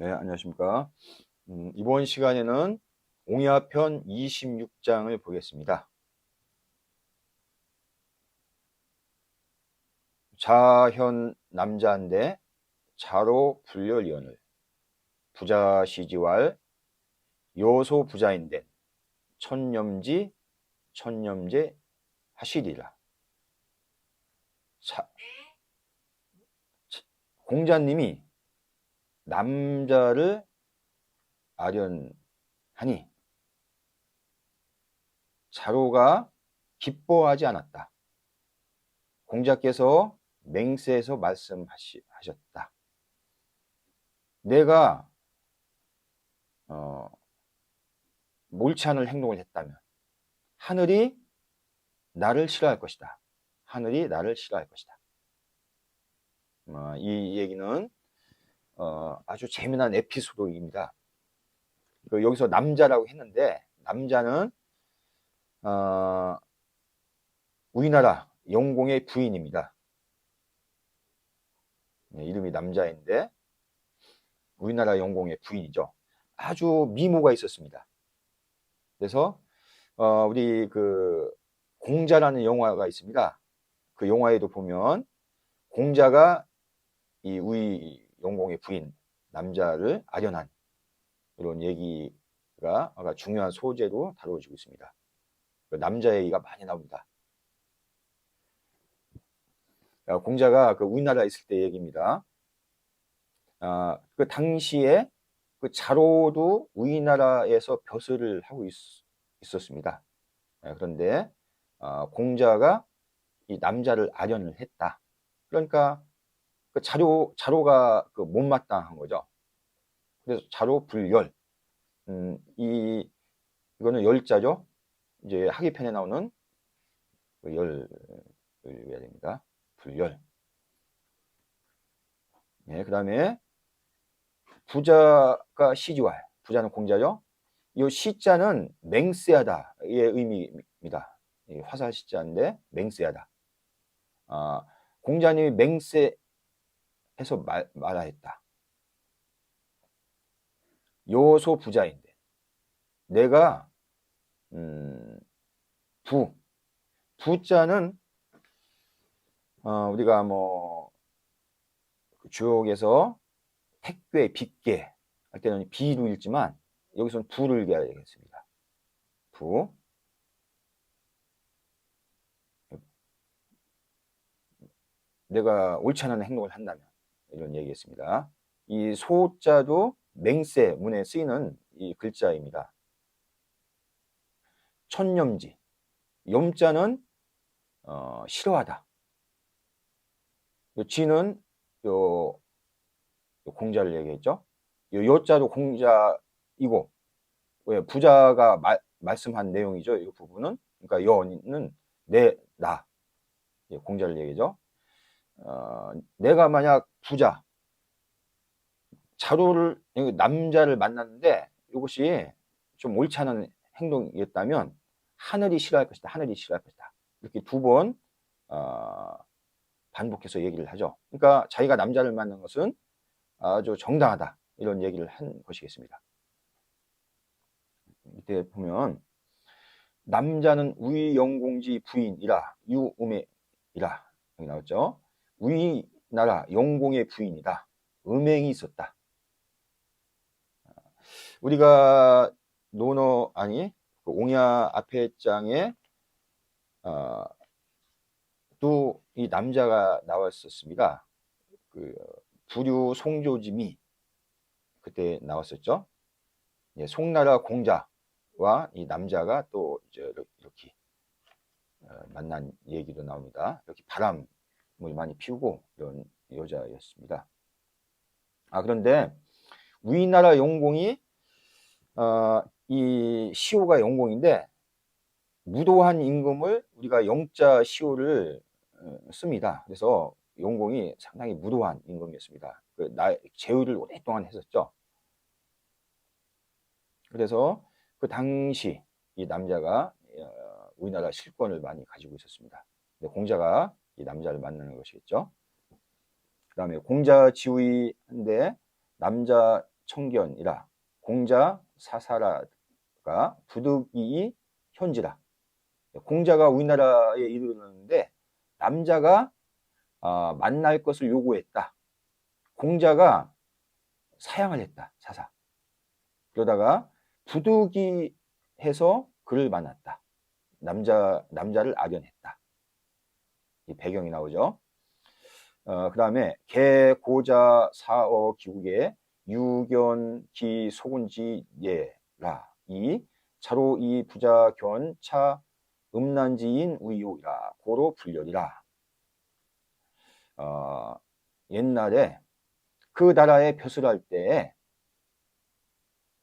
네, 안녕하십니까. 음, 이번 시간에는 옹야편 26장을 보겠습니다. 자현 남자인데 자로 불려리언을 부자 시지왈 요소 부자인데 천념지 천념제 하시리라. 자, 자, 공자님이 남자를 아련하니 자로가 기뻐하지 않았다. 공자께서 맹세에서 말씀하셨다. 내가 어, 옳지 않은 행동을 했다면 하늘이 나를 싫어할 것이다. 하늘이 나를 싫어할 것이다. 어, 이 얘기는 어, 아주 재미난 에피소드입니다. 그 여기서 남자라고 했는데 남자는 어, 우리나라 영공의 부인입니다. 네, 이름이 남자인데 우리나라 영공의 부인이죠. 아주 미모가 있었습니다. 그래서 어, 우리 그 공자라는 영화가 있습니다. 그 영화에도 보면 공자가 이 우리 영공의 부인 남자를 아련한 이런 얘기가 아까 중요한 소재로 다뤄지고 있습니다. 그 남자 얘기가 많이 나옵니다. 공자가 그 우리나라에 있을 때 얘기입니다. 아, 그 당시에 그 자로도 우리나라에서 벼슬을 하고 있, 었습니다 예, 그런데 아, 공자가 이 남자를 아련을 했다. 그러니까 그 자료, 자료가 그 못마땅한 거죠. 그래서 자료 불열. 음, 이, 이거는 열자죠. 이제 학위편에 나오는 그 열, 외워야 됩니다. 불열. 네, 그 다음에 부자가 시지왈. 부자는 공자죠. 이 시자는 맹세하다의 의미입니다. 화살 시자인데 맹세하다. 아, 공자님이 맹세 해서 말, 말하였다. 요소 부자인데 내가 음, 부 부자는 어, 우리가 뭐 주옥에서 택괴, 빗괴 할 때는 비로 읽지만 여기서는 부를 읽어야 되겠습니다. 부 내가 옳지 않은 행동을 한다면 이런 얘기했습니다. 이 소자도 맹세 문에 쓰이는 이 글자입니다. 천념지. 염자는 어, 싫어하다. 지는 요, 요 공자를 얘기했죠. 요 요자도 공자이고 왜 부자가 말, 말씀한 내용이죠. 이 부분은 그러니까 여는 내 나. 공자를 얘기죠. 어, 내가 만약 부자, 자로를, 남자를 만났는데 이것이 좀 옳지 않은 행동이었다면 하늘이 싫어할 것이다. 하늘이 싫어할 것이다. 이렇게 두 번, 어, 반복해서 얘기를 하죠. 그러니까 자기가 남자를 만난 것은 아주 정당하다. 이런 얘기를 한 것이겠습니다. 이때 보면 남자는 우위 영공지 부인이라 유음해이라 여기 나왔죠. 우리 나라 영공의 부인이다. 음행이 있었다. 우리가 논어 아니 그 옹야 앞에 장에 어, 또 이 남자가 나왔었습니다. 그 부류 송조짐이 그때 나왔었죠. 예, 송나라 공자와 이 남자가 또 이렇게 어, 만난 얘기도 나옵니다. 이렇게 바람 많이 피우고 이런 여자였습니다. 아 그런데 우리나라 영공이 어, 이 시호가 영공인데 무도한 임금을 우리가 영자 시호를 어, 씁니다. 그래서 영공이 상당히 무도한 임금이었습니다. 그 나, 제의를 오랫동안 했었죠. 그래서 그 당시 이 남자가 어, 우리나라 실권을 많이 가지고 있었습니다. 공자가 이 남자를 만나는 것이겠죠. 그 다음에 공자 지우이인데 남자 청견이라 공자 사사라가 부득이 현지라 공자가 우리나라에 이르렀는데 남자가 아, 만날 것을 요구했다. 공자가 사양을 했다. 사사. 그러다가 부득이 해서 그를 만났다. 남자 남자를 아련했다. 이 배경이 나오죠. 어, 그 다음에 개 고자 사어 기국에 유견 기 소군지 예 라 이 차로 이 부자 견 차 음란지인 우이오이라 고로 불려리라. 어, 옛날에 그 나라에 벼슬할 때에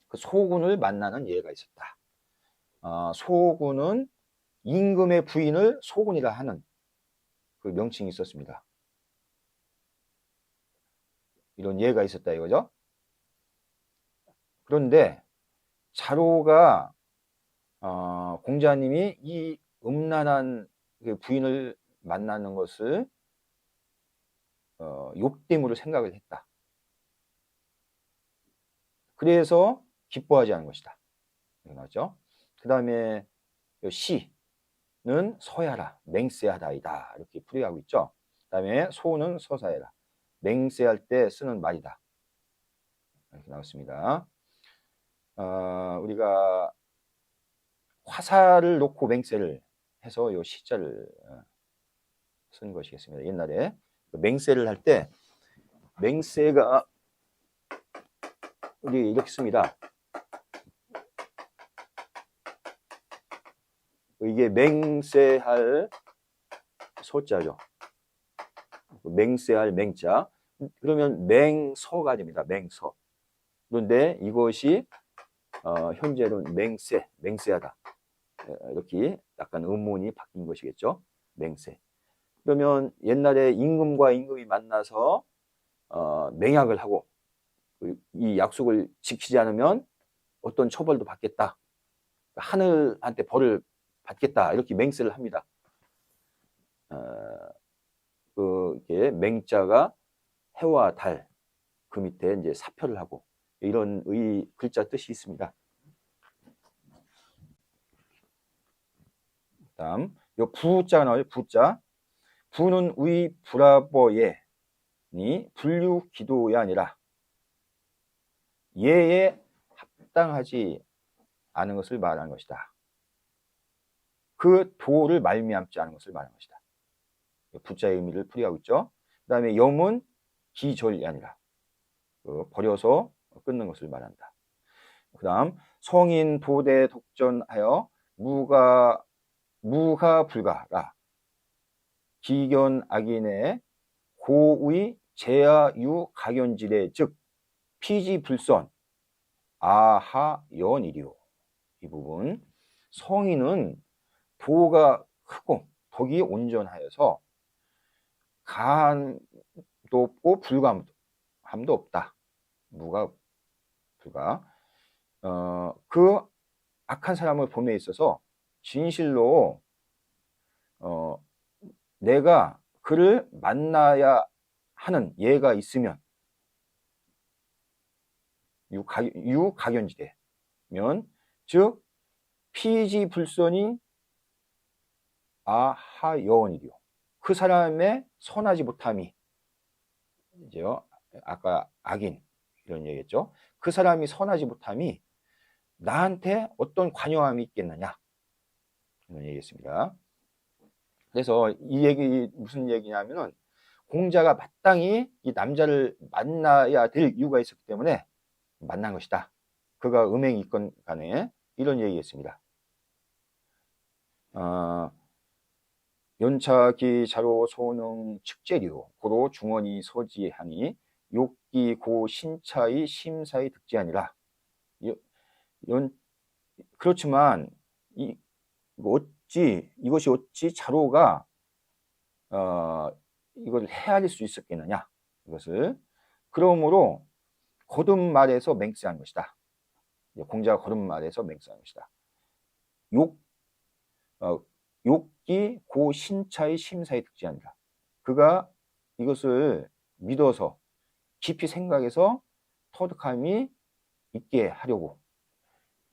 그 소군을 만나는 예가 있었다. 어, 소군은 임금의 부인을 소군이라 하는 그 명칭이 있었습니다. 이런 예가 있었다 이거죠. 그런데 자로가 어, 공자님이 이 음란한 그 부인을 만나는 것을 어, 욕됨으로 생각을 했다. 그래서 기뻐하지 않은 것이다. 나왔죠? 그 다음에 시 는 서야라, 맹세하다이다. 이렇게 풀이하고 있죠. 그 다음에 소는 서사해라. 맹세할 때 쓰는 말이다. 이렇게 나왔습니다. 어, 우리가 화살을 놓고 맹세를 해서 요 시자를 어, 쓴 것이겠습니다. 옛날에 그 맹세를 할 때 맹세가 우리 이렇게 씁니다. 이게 맹세할 소자죠. 맹세할 맹자. 그러면 맹서가 됩니다. 맹서. 그런데 이것이 어, 현재는 맹세, 맹세하다. 이렇게 약간 음문이 바뀐 것이겠죠. 맹세. 그러면 옛날에 임금과 임금이 만나서 어, 맹약을 하고 이 약속을 지키지 않으면 어떤 처벌도 받겠다. 하늘한테 벌을 받겠다. 이렇게 맹세를 합니다. 어, 그게 맹자가 해와 달, 그 밑에 이제 사표를 하고 이런 의 글자 뜻이 있습니다. 다음 요 부자가 나와요. 부자. 부는 의 브라보예니 분류 기도이 아니라 예에 합당하지 않은 것을 말하는 것이다. 그 도를 말미암지 않은 것을 말하는 것이다. 부자의 의미를 풀이하고 있죠. 그 다음에 염은 기절이 아니라 그 버려서 끊는 것을 말한다. 그 다음 성인 도대 독전하여 무가 무가 불가라 기견 악인의 고의 제아유 가견지대 즉 피지 불선 아하 연이리요 이 부분 성인은 도가 크고 덕이 온전하여서 가함도 없고 불감도 없다. 무가 불가. 어, 그 악한 사람을 봄에 있어서 진실로 어, 내가 그를 만나야 하는 예가 있으면 유가, 유가견지대면 즉 피지 불선이 아하 여원이요. 그 사람의 선하지 못함이 이제요 아까 악인 이런 얘기했죠. 그 사람이 선하지 못함이 나한테 어떤 관여함이 있겠느냐 이런 얘기했습니다. 그래서 이 얘기 무슨 얘기냐면은 공자가 마땅히 이 남자를 만나야 될 이유가 있었기 때문에 만난 것이다. 그가 음행이 있건 간에 이런 얘기했습니다. 어, 연차기 자로 소능 측제리요 고로 중원이 서지하니 욕기 고 신차의 심사의 득지 아니라 연 그렇지만 이 어찌 이것이 어찌 자로가 어 이걸 헤아릴 수 있었겠느냐 이것을 그러므로 거듭 말에서 맹세한 것이다. 공자가 거듭 말에서 맹세한 것이다. 욕 어, 욕기 고 신차의 심사에 아니라 그가 이것을 믿어서 깊이 생각해서 터득함이 있게 하려고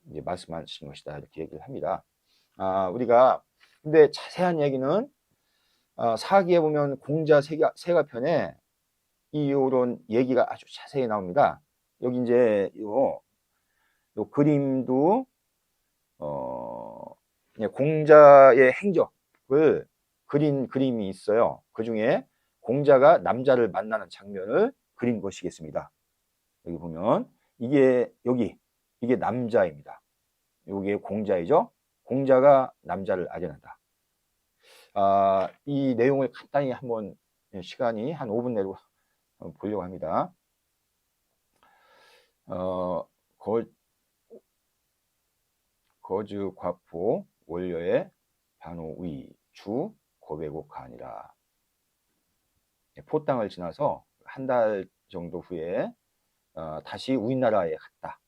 이제 말씀하신 것이다 이렇게 얘기를 합니다. 아, 우리가 근데 자세한 얘기는 아, 사기에 보면 공자 세가, 세가 편에 이 요런 얘기가 아주 자세히 나옵니다. 여기 이제 요, 요 그림도 어, 예, 공자의 행적을 그린 그림이 있어요. 그 중에 공자가 남자를 만나는 장면을 그린 것이겠습니다. 여기 보면 이게 여기 이게 남자입니다. 이게 공자이죠. 공자가 남자를 아련한다. 아, 이 내용을 간단히 한번 시간이 한 5분 내로 보려고 합니다. 어, 거, 거주 과포 원료의 반호의 주 고배고가 아니라 포땅을 지나서 한 달 정도 후에 어, 다시 우리나라에 갔다.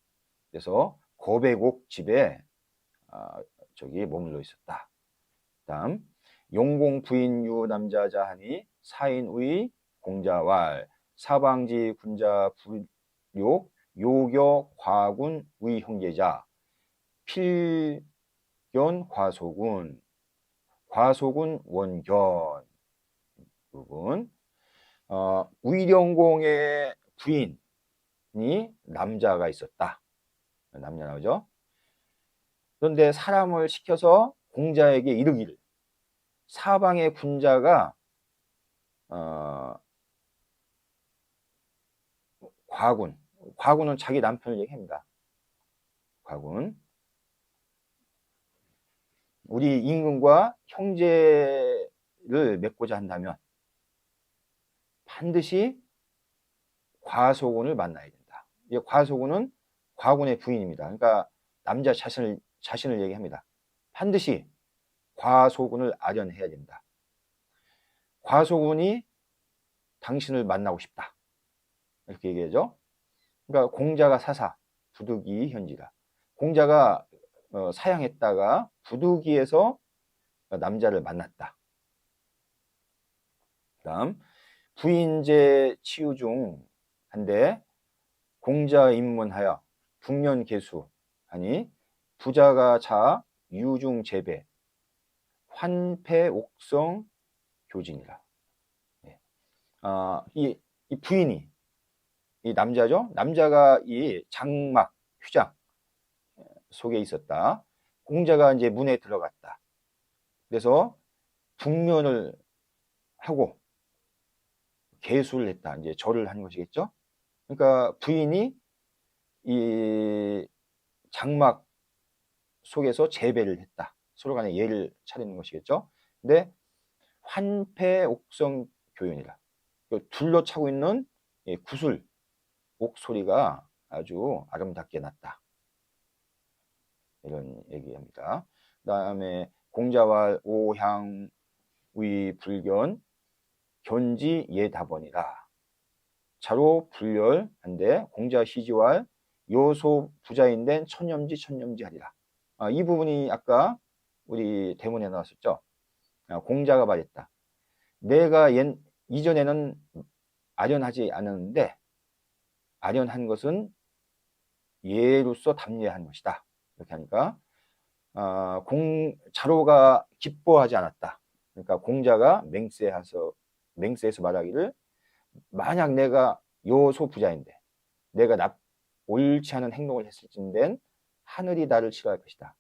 그래서 고배곡 집에 어, 저기 머물러 있었다. 다음 용공 부인유 남자자 하니 사인의 공자왈 사방지 군자 불욕 요교 과군 의 형제자 필 견 과소군 과소군 원견 부분 어, 위령공의 부인이 남자가 있었다. 남자 나오죠. 그런데 사람을 시켜서 공자에게 이르기를 사방의 군자가 어, 과군, 과군은 자기 남편을 얘기합니다. 과군. 우리 임금과 형제를 맺고자 한다면 반드시 과소군을 만나야 된다. 이 과소군은 과군의 부인입니다. 그러니까 남자 자신을 자신을 얘기합니다. 반드시 과소군을 아련해야 된다. 과소군이 당신을 만나고 싶다. 이렇게 얘기하죠. 그러니까 공자가 사사, 부득이 현지다. 공자가 어, 사양했다가 부득이에서 남자를 만났다. 다음 부인제 치유 중 한데 공자 입문하여 북면 개수 하니 부자가 자 유중 재배 환패 옥성 교진이라. 예. 아, 이, 이 부인이 이 남자죠. 남자가 이 장막 휴장 속에 있었다. 공자가 이제 문에 들어갔다. 그래서 북면을 하고 개수를 했다. 이제 절을 한 것이겠죠. 그러니까 부인이 이 장막 속에서 재배를 했다. 서로 간에 예를 차리는 것이겠죠. 근데 환패 옥성 교연이라. 그 둘러 차고 있는 구슬 옥 소리가 아주 아름답게 났다. 이런 얘기합니다. 그 다음에 공자왈 오향 위 불견 견지 예다번이라. 자로 불열한데 공자 시지왈 요소 부자인된 천념지 천념지 하리라. 아, 이 부분이 아까 우리 대문에 나왔었죠. 아, 공자가 말했다. 내가 옛, 이전에는 아련하지 않았는데 아련한 것은 예로서 담례한 것이다. 이렇게 하니까 아, 공 자로가 기뻐하지 않았다. 그러니까 공자가 맹세해서 맹세해서 말하기를 만약 내가 요소 부자인데 내가 납 옳지 않은 행동을 했을진된 하늘이 나를 싫어할 것이다.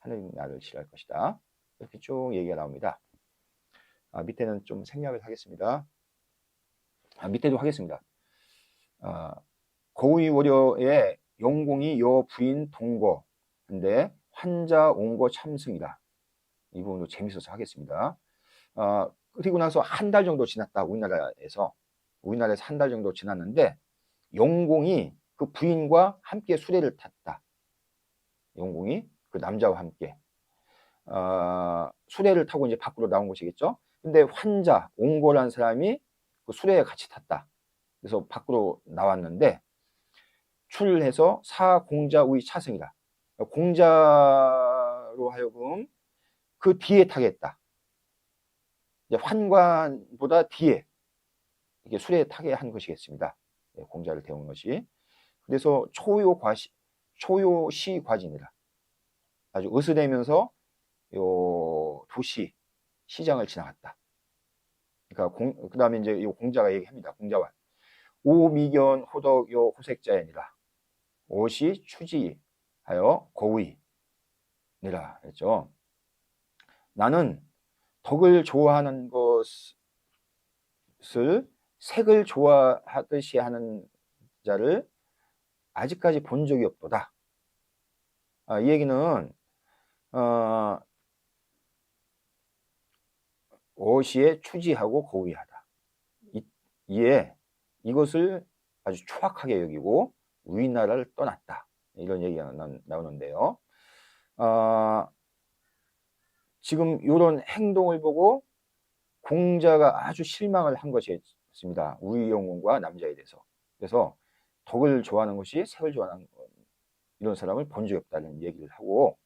하늘이 나를 싫어할 것이다. 이렇게 쭉 얘기가 나옵니다. 아, 밑에는 좀 생략을 하겠습니다. 아, 밑에도 하겠습니다. 아, 고위 월요의 용공이 요 부인 동거 근데 환자 온 거 참승이다. 이 부분도 재밌어서 하겠습니다. 아, 그리고 나서 한 달 정도 지났다 우리나라에서 우리나라에서 한 달 정도 지났는데 용공이 그 부인과 함께 수레를 탔다. 용공이 그 남자와 함께 어, 수레를 타고 이제 밖으로 나온 것이겠죠. 근데 환자 옹고란 사람이 그 수레에 같이 탔다. 그래서 밖으로 나왔는데 출해서 사공자의 차승이다. 공자로 하여금 그 뒤에 타겠다. 환관보다 뒤에 이게 수레에 타게 한 것이겠습니다. 예, 공자를 태운 것이. 그래서 초요과시, 초요시과진이라. 아주 으스대면서 요 도시, 시장을 지나갔다. 그러니까 공, 그 다음에 이제 이 공자가 얘기합니다. 공자와. 오미견 호덕 요 호색자연이라. 옷이 추지 하여 고의. 니라 했죠. 나는 덕을 좋아하는 것을 색을 좋아하듯이 하는 자를 아직까지 본 적이 없도다. 아, 이 얘기는 어, 오시에 추지하고 고의하다. 이, 이에 이것을 아주 추악하게 여기고 우리나라를 떠났다. 이런 얘기가 나, 나오는데요. 어, 지금 이런 행동을 보고 공자가 아주 실망을 한 것이었습니다. 우의영웅과 남자에 대해서. 그래서 덕을 좋아하는 것이 색을 좋아하는 것, 이런 사람을 본 적이 없다는 얘기를 하고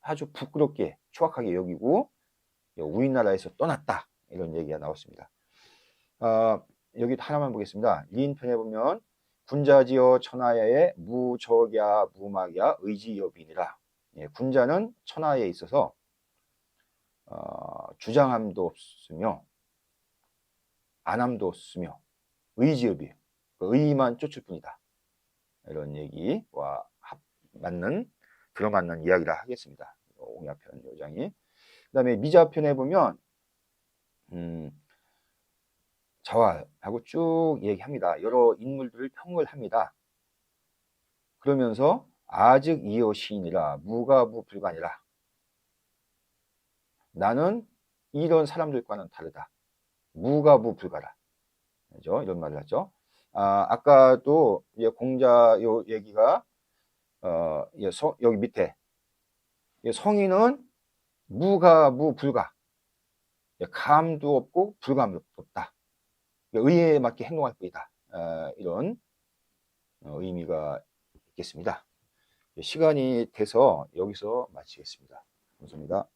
아주 부끄럽게 추악하게 여기고 우리나라에서 떠났다 이런 얘기가 나왔습니다. 아, 여기 하나만 보겠습니다. 리인편에 보면 군자지어 천하야의 무적야 무막야 의지여빈이라 예, 군자는 천하에 있어서 어, 주장함도 없으며 안함도 없으며 의지업이 그 의만 쫓을 뿐이다. 이런 얘기와 합, 맞는 들어맞는 이야기라 하겠습니다. 옹야편 요장이. 그 다음에 미자편에 보면 음, 자화하고 쭉 얘기합니다. 여러 인물들을 평을 합니다. 그러면서 아직 이어 시인이라 무가부 불관이라 나는 이런 사람들과는 다르다. 무가부 불가라. 그죠? 이런 말을 하죠. 아, 아까도 이제 공자 요 얘기가 어, 여기 밑에 성인은 무가무 불가 감도 없고 불감도 없다. 의에 맞게 행동할 뿐이다. 어, 이런 어, 의미가 있겠습니다. 시간이 돼서 여기서 마치겠습니다. 감사합니다.